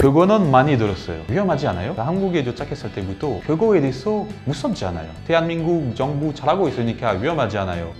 그거는 많이 들었어요. 위험하지 않아요? 한국에 도착했을 때부터 그거에 대해서 무섭지 않아요. 대한민국 정부 잘하고 있으니까 위험하지 않아요.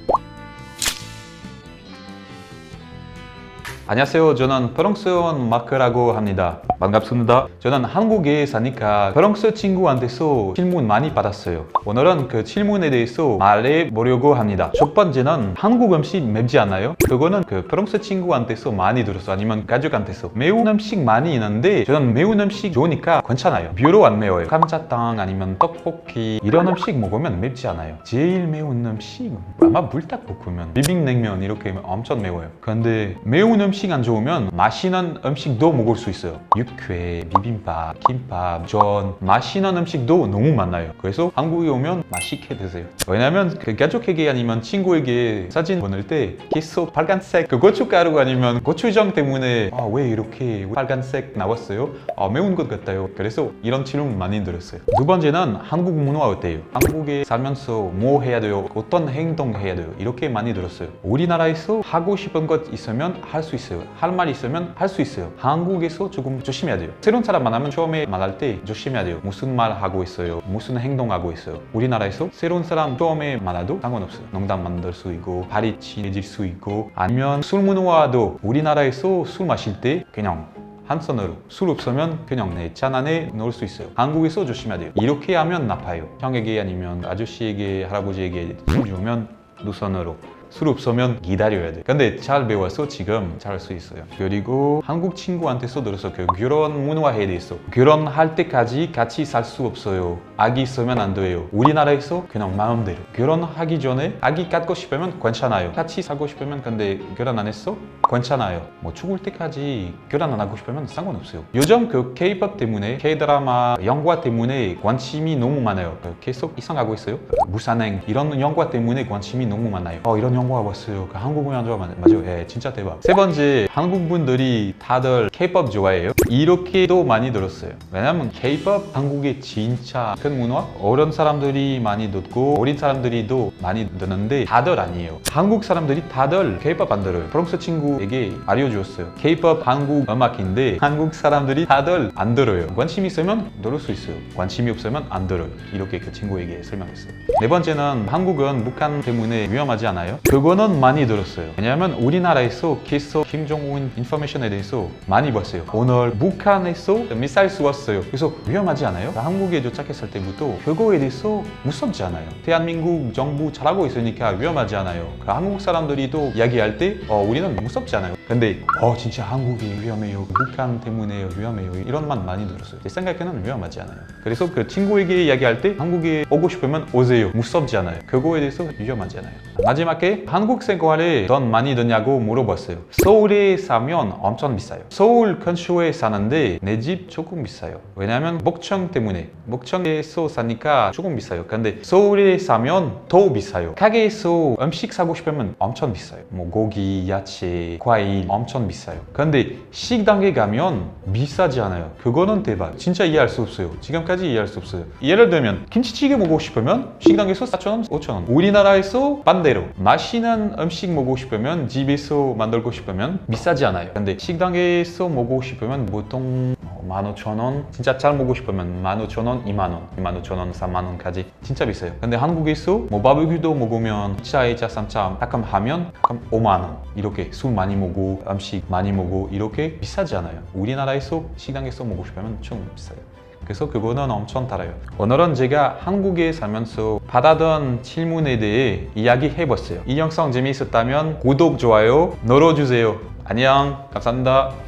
안녕하세요. 저는 프랑스어원 마크라고 합니다. 반갑습니다. 저는 한국에 사니까 프랑스 친구한테서 질문 많이 받았어요. 오늘은 그 질문에 대해서 말해보려고 합니다. 첫 번째는 한국 음식 맵지 않아요? 그거는 그 프랑스 친구한테서 많이 들었어. 아니면 가족한테서. 매운 음식 많이 있는데 저는 매운 음식 좋으니까 괜찮아요. 비로 안 매워요. 감자탕 아니면 떡볶이 이런 음식 먹으면 맵지 않아요. 제일 매운 음식 아마 불닭볶음면, 비빔냉면 이렇게 엄청 매워요. 근데 매운 음식 안 좋으면 맛있는 음식도 먹을 수 있어요. 육회, 비빔밥, 김밥, 전 맛있는 음식도 너무 많아요. 그래서 한국에 오면 맛있게 드세요. 왜냐면 그 가족에게 아니면 친구에게 사진 보낼 때 계속 빨간색 그 고춧가루 아니면 고추장 때문에 아, 왜 이렇게 빨간색 나왔어요? 아, 매운 것 같아요. 그래서 이런 질문 많이 들었어요. 두 번째는 한국 문화 어때요? 한국에 살면서 뭐 해야 돼요? 어떤 행동 해야 돼요? 이렇게 많이 들었어요. 우리나라에서 하고 싶은 것 있으면 할 수 있어요. 할말 있으면 할 수 있어요. 한국에서 조금 조심해야 돼요. 새로운 사람 만나면 처음에 말할 때 조심해야 돼요. 무슨 말 하고 있어요? 무슨 행동 하고 있어요? 우리나라에서 새로운 사람 처음에 만나도 상관없어요. 농담 만들 수 있고 발이 친해질 수 있고 아니면 술 문화도 우리나라에서 술 마실 때 그냥 한 손으로 술 없으면 그냥 내잔 안에 넣을 수 있어요 한국에서 조심해야 돼요 이렇게 하면 나빠요 형에게 아니면 아저씨에게 할아버지에게 술 주면 두 손으로 술 없으면 기다려야 돼. 근데 잘 배워서 지금 잘 수 있어요. 그리고 한국 친구한테서 들어서 그 결혼 문화에 대해서 결혼할 때까지 같이 살 수 없어요. 아기 있으면 안 돼요. 우리나라에서 그냥 마음대로 결혼하기 전에 아기 갖고 싶으면 괜찮아요. 같이 살고 싶으면 근데 결혼 안 했어? 괜찮아요. 뭐 죽을 때까지 결혼 안 하고 싶으면 상관없어요. 요즘 그 K-pop 때문에 K-드라마 영화 때문에 관심이 너무 많아요. 그 계속 이상하고 있어요. 무산행 이런 영화 때문에 관심이 너무 많아요. 어 이런 영화 봤어요. 그 한국 영화 좋아 맞아요. 예, 진짜 대박. 세 번째 한국 분들이 다들 K-pop 좋아해요. 이렇게도 많이 들었어요. 왜냐면 K-pop 한국의 진짜 큰 문화. 어른 사람들이 많이 듣고 어린 사람들이도 많이 듣는데 다들 아니에요. 한국 사람들이 다들 K-pop 안 들어요. 프랑스 친구에게 알려주었어요. K-pop 한국 음악인데 한국 사람들이 다들 안 들어요. 관심 있으면 들을 수 있어요. 관심이 없으면 안 들어요. 이렇게 그 친구에게 설명했어요. 네 번째는 한국은 북한 때문에 위험하지 않아요? 그거는 많이 들었어요. 왜냐하면 우리나라에서 계속 김정은 인포메이션에 대해서 많이 봤어요. 오늘 북한에서 미사일 쏘았어요. 그래서 위험하지 않아요? 한국에 도착했을 때부터 그거에 대해서 무섭지 않아요. 대한민국 정부 잘하고 있으니까 위험하지 않아요. 그 한국 사람들이 또 이야기할 때 어, 우리는 무섭지 않아요. 근데 어 진짜 한국이 위험해요. 북한 때문에 위험해요. 이런 말 많이 들었어요. 제 생각에는 위험하지 않아요. 그래서 그 친구에게 이야기할 때 한국에 오고 싶으면 오세요. 무섭지 않아요. 그거에 대해서 위험하지 않아요. 마지막에 한국 생활에 돈 많이 드냐고 물어봤어요. 서울에 사면 엄청 비싸요. 서울 근처에 사는데 내 집 조금 비싸요. 왜냐면 목청 때문에 목청에서 사니까 조금 비싸요. 근데 서울에 사면 더 비싸요. 가게에서 음식 사고 싶으면 엄청 비싸요. 뭐 고기, 야채, 과일 엄청 비싸요. 근데 식당에 가면 비싸지 않아요. 그거는 대박. 진짜 이해할 수 없어요. 지금까지 이해할 수 없어요. 예를 들면 김치찌개 먹고 싶으면 식당에서 4,000원, 5,000원. 우리나라에서 반대로 맛 있는 음식 먹고 싶으면 집에서 만들고 싶으면 비싸지 않아요. 근데 식당에서 먹고 싶으면 보통 15,000원 진짜 잘 먹고 싶으면 15,000원, 2만원 25,000원, 3만원까지 진짜 비싸요. 근데 한국에서 뭐 바비큐도 먹으면 2차, 2차, 3차 가끔 하면 가끔 5만원 이렇게 술 많이 먹고 음식 많이 먹고 이렇게 비싸지 않아요. 우리나라에서 식당에서 먹고 싶으면 좀 비싸요 그래서 그거는 엄청 달아요. 오늘은 제가 한국에 살면서 받았던 질문에 대해 이야기해봤어요. 이 영상 재미있었다면 구독, 좋아요 눌러주세요. 안녕, 감사합니다.